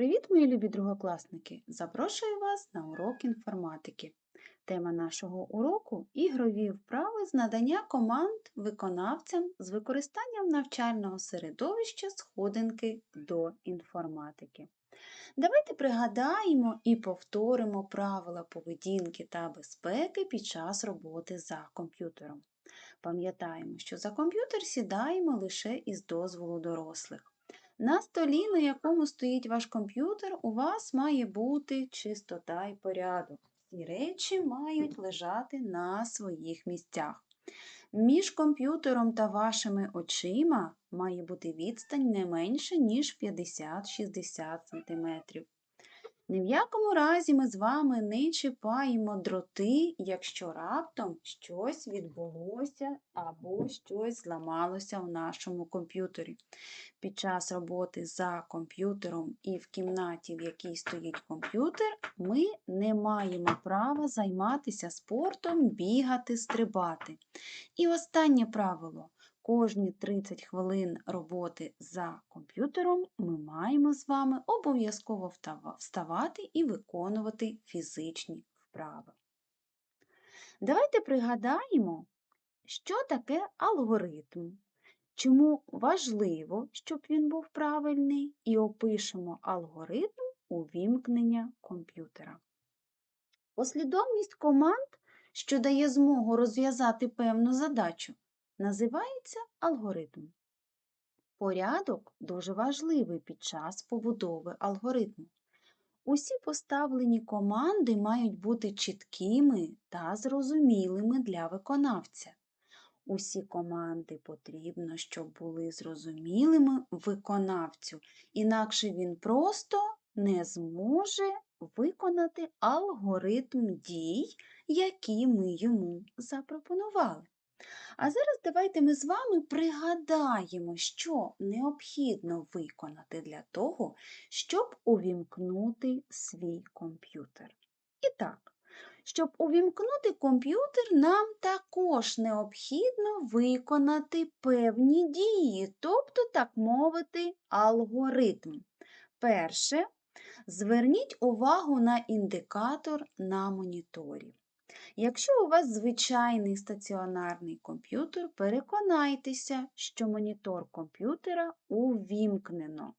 Привіт, мої любі другокласники! Запрошую вас на урок інформатики. Тема нашого уроку ігрові вправи з надання команд виконавцям з використанням навчального середовища сходинки до інформатики. Давайте пригадаємо і повторимо правила поведінки та безпеки під час роботи за комп'ютером. Пам'ятаємо, що за комп'ютер сідаємо лише із дозволу дорослих. На столі, на якому стоїть ваш комп'ютер, у вас має бути чистота і порядок. Ці речі мають лежати на своїх місцях. Між комп'ютером та вашими очима має бути відстань не менше, ніж 50-60 см. Ні в якому разі ми з вами не чіпаємо дроти, якщо раптом щось відбулося або щось зламалося в нашому комп'ютері. Під час роботи за комп'ютером і в кімнаті, в якій стоїть комп'ютер, ми не маємо права займатися спортом, бігати, стрибати. І останнє правило. Кожні 30 хвилин роботи за комп'ютером ми маємо з вами обов'язково вставати і виконувати фізичні вправи. Давайте пригадаємо, що таке алгоритм, чому важливо, щоб він був правильний, і опишемо алгоритм увімкнення комп'ютера. Послідовність команд, що дає змогу розв'язати певну задачу, називається алгоритм. Порядок дуже важливий під час побудови алгоритму. Усі поставлені команди мають бути чіткими та зрозумілими для виконавця. Усі команди потрібно, щоб були зрозумілими виконавцю, інакше він просто не зможе виконати алгоритм дій, які ми йому запропонували. А зараз давайте ми з вами пригадаємо, що необхідно виконати для того, щоб увімкнути свій комп'ютер. І так, щоб увімкнути комп'ютер, нам також необхідно виконати певні дії, тобто, так мовити, алгоритм. Перше, зверніть увагу на індикатор на моніторі. Якщо у вас звичайний стаціонарний комп'ютер, переконайтеся, що монітор комп'ютера увімкнено.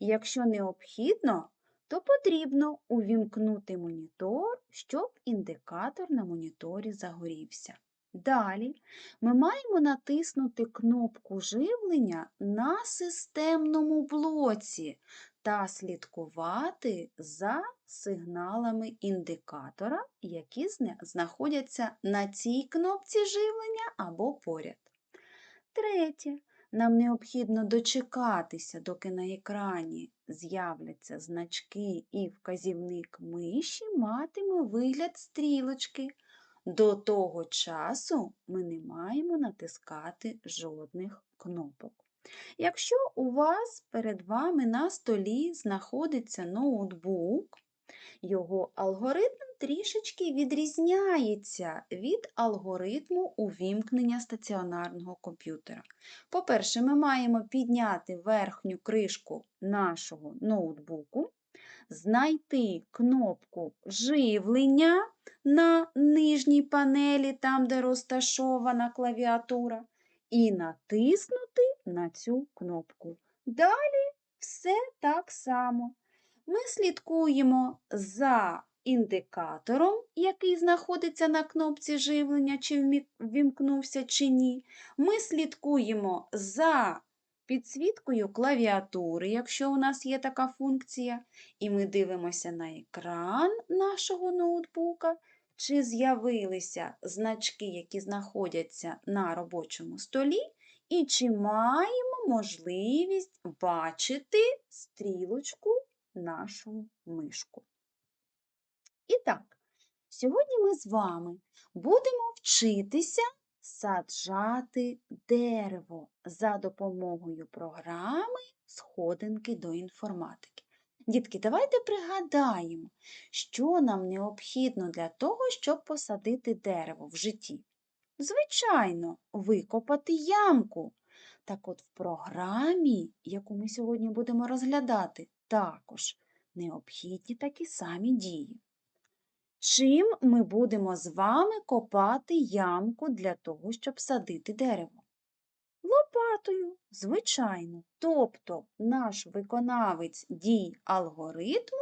Якщо необхідно, то потрібно увімкнути монітор, щоб індикатор на моніторі загорівся. Далі ми маємо натиснути кнопку живлення на системному блоці та слідкувати за сигналами індикатора, які знаходяться на цій кнопці живлення або поряд. Третє. Нам необхідно дочекатися, доки на екрані з'являться значки і вказівник миші матиме вигляд стрілочки. До того часу ми не маємо натискати жодних кнопок. Якщо у вас перед вами на столі знаходиться ноутбук, його алгоритм трішечки відрізняється від алгоритму увімкнення стаціонарного комп'ютера. По-перше, ми маємо підняти верхню кришку нашого ноутбуку, знайти кнопку живлення на нижній панелі, там, де розташована клавіатура, і натиснути на цю кнопку. Далі все так само. Ми слідкуємо за індикатором, який знаходиться на кнопці живлення, чи ввімкнувся чи ні. Ми слідкуємо за підсвіткою клавіатури, якщо у нас є така функція, і ми дивимося на екран нашого ноутбука, чи з'явилися значки, які знаходяться на робочому столі, і чи маємо можливість бачити стрілочку нашу мишку. І так, сьогодні ми з вами будемо вчитися саджати дерево за допомогою програми Сходинки до інформатики. Дітки, давайте пригадаємо, що нам необхідно для того, щоб посадити дерево в житті. Звичайно, викопати ямку. Так от в програмі, яку ми сьогодні будемо розглядати, також необхідні такі самі дії. Чим ми будемо з вами копати ямку для того, щоб садити дерево? Лопатою, звичайно. Тобто наш виконавець дій алгоритму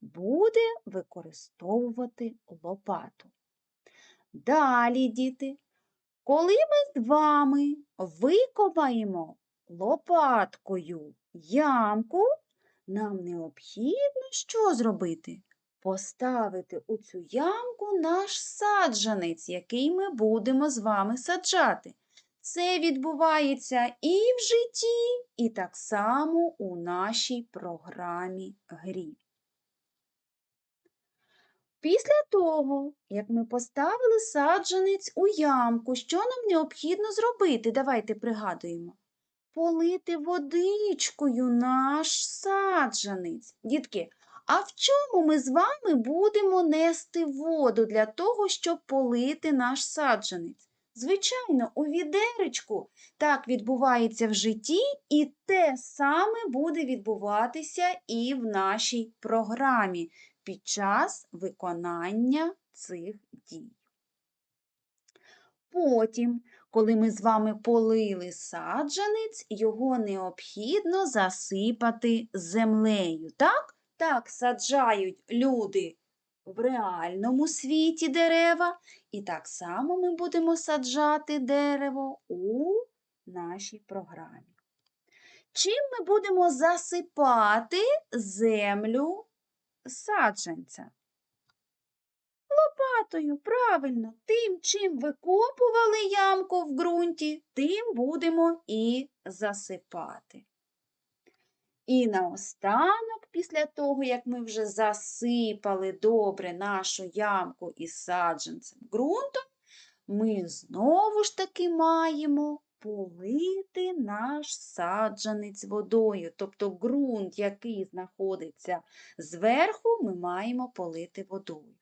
буде використовувати лопату. Далі, діти, коли ми з вами викопаємо лопаткою ямку, нам необхідно що зробити? Поставити у цю ямку наш саджанець, який ми будемо з вами саджати. Це відбувається і в житті, і так само у нашій програмі грі. Після того, як ми поставили саджанець у ямку, що нам необхідно зробити? Давайте пригадуємо. Полити водичкою наш саджанець. Дітки, а в чому ми з вами будемо нести воду для того, щоб полити наш саджанець? Звичайно, у відеречку так відбувається в житті, і те саме буде відбуватися і в нашій програмі під час виконання цих дій. Потім, коли ми з вами полили саджанець, його необхідно засипати землею. Так? Так саджають люди в реальному світі дерева, і так само ми будемо саджати дерево у нашій програмі. Чим ми будемо засипати землю саджанця? Лопатою, правильно, тим, чим викопували ямку в ґрунті, тим будемо і засипати. І наостанок, після того, як ми вже засипали добре нашу ямку із саджанцем ґрунтом, ми знову ж таки маємо полити наш саджанець водою. Тобто ґрунт, який знаходиться зверху, ми маємо полити водою.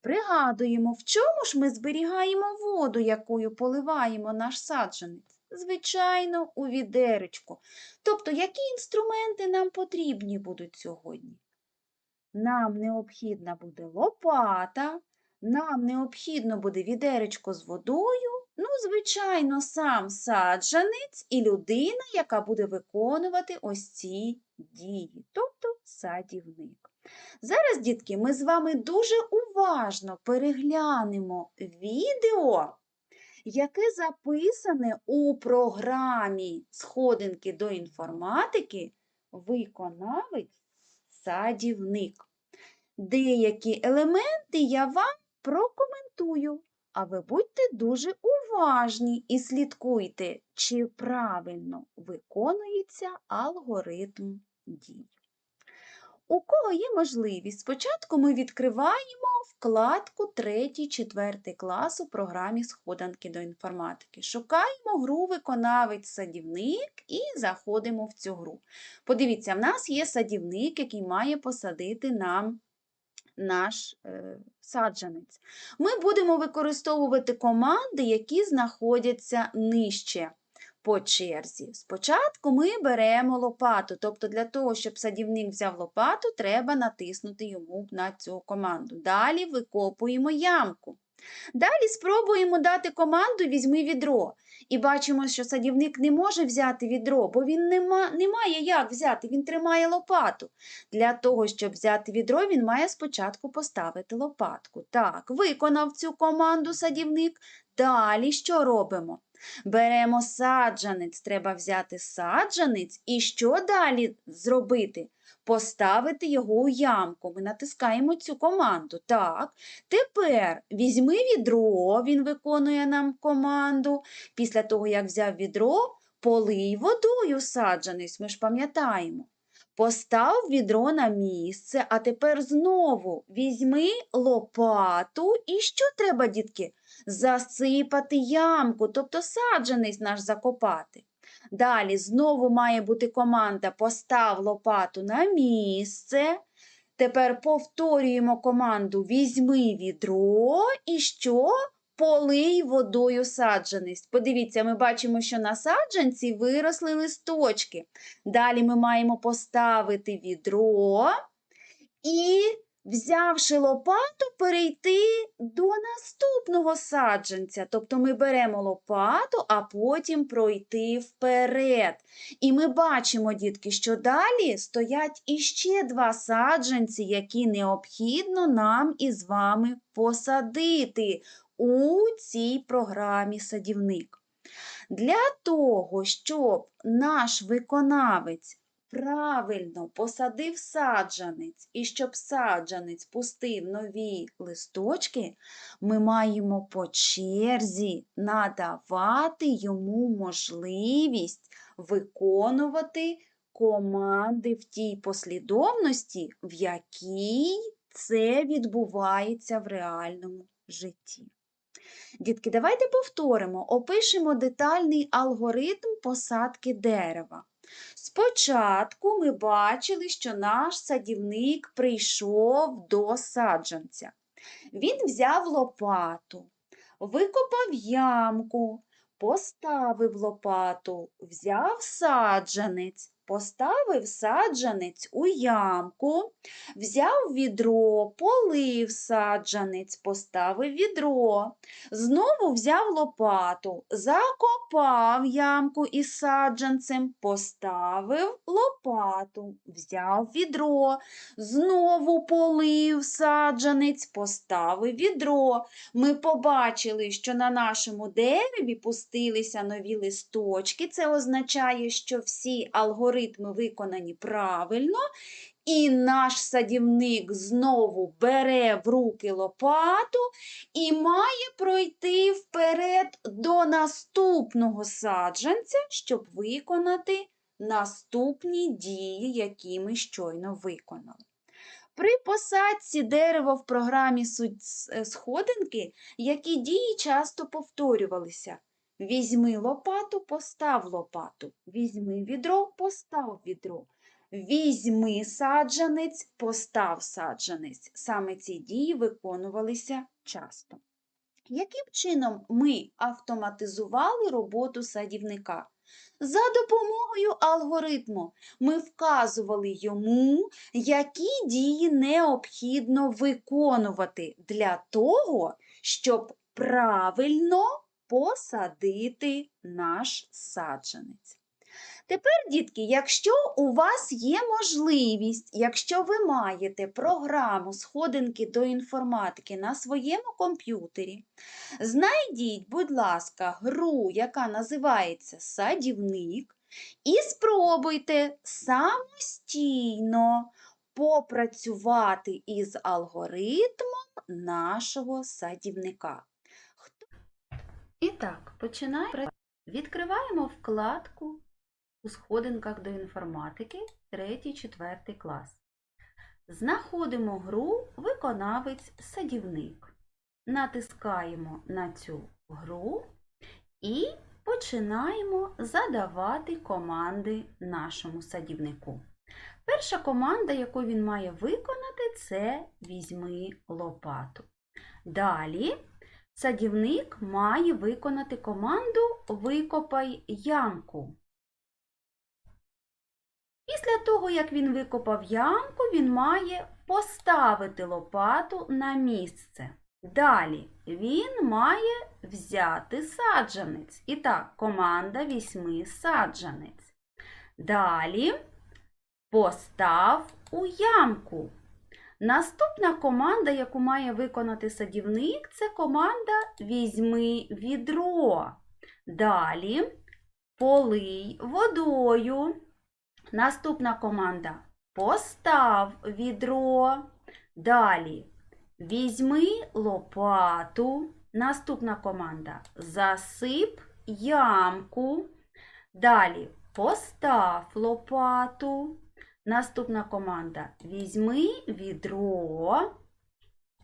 Пригадуємо, в чому ж ми зберігаємо воду, якою поливаємо наш саджанець? Звичайно, у відеречку. Тобто, які інструменти нам потрібні будуть сьогодні? Нам необхідна буде лопата, нам необхідно буде відеречко з водою, ну, звичайно, сам саджанець і людина, яка буде виконувати ось ці дії, тобто садівник. Зараз, дітки, ми з вами дуже уважно переглянемо відео, яке записане у програмі Сходинки до інформатики Виконавець садівник. Деякі елементи я вам прокоментую, а ви будьте дуже уважні і слідкуйте, чи правильно виконується алгоритм дій. У кого є можливість, спочатку ми відкриваємо вкладку 3-4 клас у програмі Сходанки до інформатики. Шукаємо гру виконавець-садівник і заходимо в цю гру. Подивіться, в нас є садівник, який має посадити нам наш е, саджанець. Ми будемо використовувати команди, які знаходяться нижче по черзі. Спочатку ми беремо лопату, тобто для того, щоб садівник взяв лопату, треба натиснути йому на цю команду. Далі викопуємо ямку. Далі спробуємо дати команду Візьми відро. І бачимо, що садівник не може взяти відро, бо він не, не має як взяти, він тримає лопату. Для того, щоб взяти відро, він має спочатку поставити лопатку. Так, виконав цю команду садівник. Далі що робимо? Беремо саджанець, треба взяти саджанець і що далі зробити? Поставити його у ямку. Ми натискаємо цю команду. Так, тепер візьми відро, він виконує нам команду. Після того, як взяв відро, полий водою саджанець, ми ж пам'ятаємо. Постав відро на місце, а тепер знову візьми лопату. І що треба, дітки? Засипати ямку, тобто саджанець наш закопати. Далі знову має бути команда Постав лопату на місце. Тепер повторюємо команду Візьми відро і що? Полий водою саджанець. Подивіться, ми бачимо, що на саджанці виросли листочки. Далі ми маємо поставити відро і, взявши лопату, перейти до наступного саджанця. Тобто ми беремо лопату, а потім пройти вперед. І ми бачимо, дітки, що далі стоять іще два саджанці, які необхідно нам із вами посадити у цій програмі садівник. Для того, щоб наш виконавець правильно посадив саджанець і щоб саджанець пустив нові листочки, ми маємо по черзі надавати йому можливість виконувати команди в тій послідовності, в якій це відбувається в реальному житті. Дітки, давайте повторимо, опишемо детальний алгоритм посадки дерева. Спочатку ми бачили, що наш садівник прийшов до саджанця. Він взяв лопату, викопав ямку, поставив лопату, взяв саджанець, поставив саджанець у ямку, взяв відро, полив саджанець, поставив відро, знову взяв лопату, закопав ямку із саджанцем, поставив лопату, взяв відро, знову полив саджанець, поставив відро. Ми побачили, що на нашому дереві пустилися нові листочки. Це означає, що всі алгоритми виконані правильно. І наш садівник знову бере в руки лопату і має пройти вперед до наступного саджанця, щоб виконати наступні дії, які ми щойно виконали. При посадці дерева в програмі «Суть е, сходинки, які дії часто повторювалися. Візьми лопату, постав лопату. Візьми відро, постав відро. Візьми саджанець, постав саджанець. Саме ці дії виконувалися часто. Яким чином ми автоматизували роботу садівника? За допомогою алгоритму ми вказували йому, які дії необхідно виконувати для того, щоб правильно посадити наш саджанець. Тепер, дітки, якщо у вас є можливість, якщо ви маєте програму сходинки до інформатики на своєму комп'ютері, знайдіть, будь ласка, гру, яка називається Садівник, і спробуйте самостійно попрацювати із алгоритмом нашого садівника. І так, починаємо. Відкриваємо вкладку у сходинках до інформатики 3-4 клас. Знаходимо гру Виконавець садівник. Натискаємо на цю гру і починаємо задавати команди нашому садівнику. Перша команда, яку він має виконати, це візьми лопату. Далі садівник має виконати команду Викопай ямку. Після того, як він викопав ямку, він має поставити лопату на місце. Далі він має взяти саджанець. І так, команда візьми саджанець. Далі постав у ямку. Наступна команда, яку має виконати садівник, це команда Візьми відро. Далі полий водою. Наступна команда Постав відро. Далі візьми лопату. Наступна команда Засип ямку. Далі постав лопату. Наступна команда Візьми відро,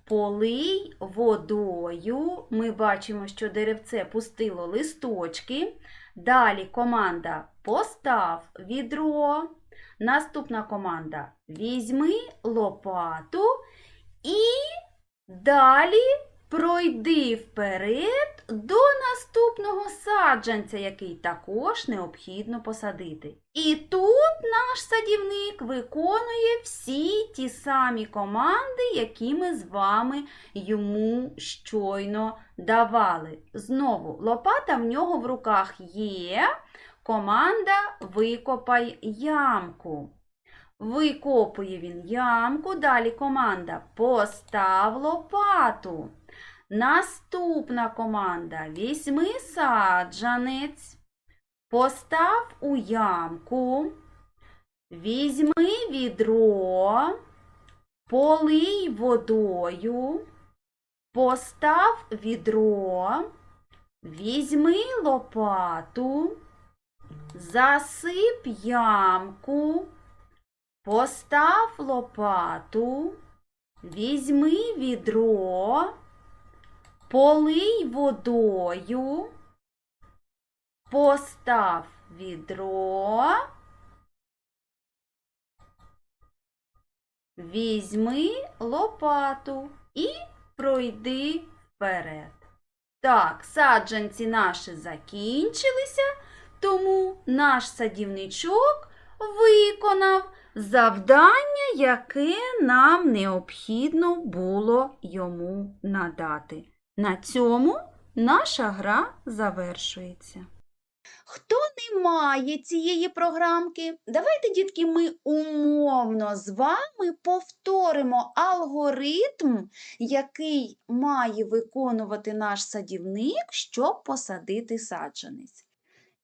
полий водою. Ми бачимо, що деревце пустило листочки. Далі команда Постав відро. Наступна команда Візьми лопату і далі пройди вперед до наступного саджанця, який також необхідно посадити. І тут наш садівник виконує всі ті самі команди, які ми з вами йому щойно давали. Знову лопата в нього в руках є. Команда викопай ямку. Викопує він ямку. Далі команда постав лопату. Наступна команда. Візьми саджанець. Постав у ямку. Візьми відро, полий водою, постав відро, візьми лопату, засип ямку, постав лопату, візьми відро, полий водою, постав відро. Візьми лопату і пройди вперед. Так, саджанці наші закінчилися, тому наш садівничок виконав завдання, яке нам необхідно було йому надати. На цьому наша гра завершується. Хто не має цієї програмки, давайте, дітки, ми умовно з вами повторимо алгоритм, який має виконувати наш садівник, щоб посадити саджанець.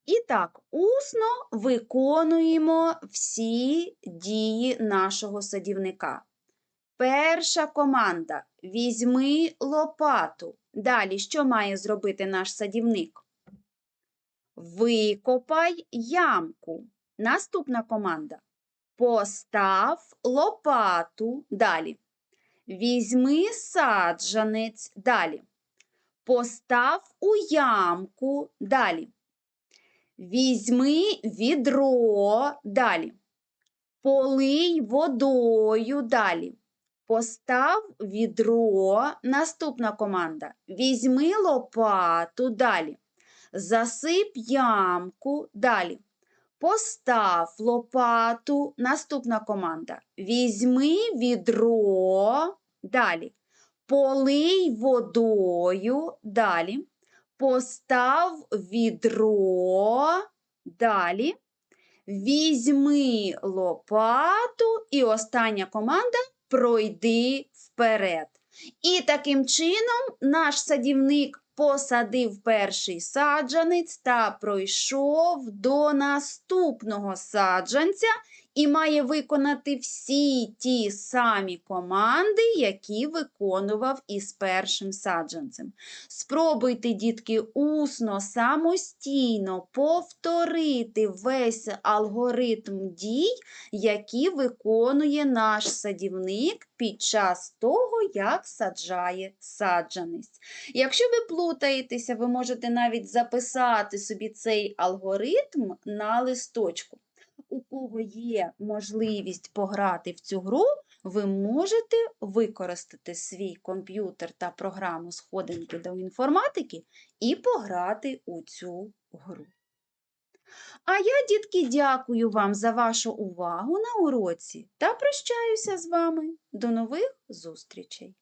І так, усно виконуємо всі дії нашого садівника. Перша команда візьми лопату. Далі, що має зробити наш садівник? Викопай ямку. Наступна команда. Постав лопату. Далі. Візьми саджанець. Далі. Постав у ямку. Далі. Візьми відро. Далі. Полий водою. Далі. Постав відро. Наступна команда. Візьми лопату. Далі. Засип ямку. Далі. Постав лопату. Наступна команда. Візьми відро. Далі. Полий водою. Далі. Постав відро. Далі. Візьми лопату. І остання команда пройди вперед. І таким чином наш садівник посадив перший саджанець та пройшов до наступного саджанця і має виконати всі ті самі команди, які виконував із першим саджанцем. Спробуйте, дітки, усно, самостійно повторити весь алгоритм дій, які виконує наш садівник під час того, як саджає саджанець. Якщо ви плутаєтеся, ви можете навіть записати собі цей алгоритм на листочку. У кого є можливість пограти в цю гру, ви можете використати свій комп'ютер та програму сходинки до інформатики і пограти у цю гру. А я, дітки, дякую вам за вашу увагу на уроці та прощаюся з вами. До нових зустрічей!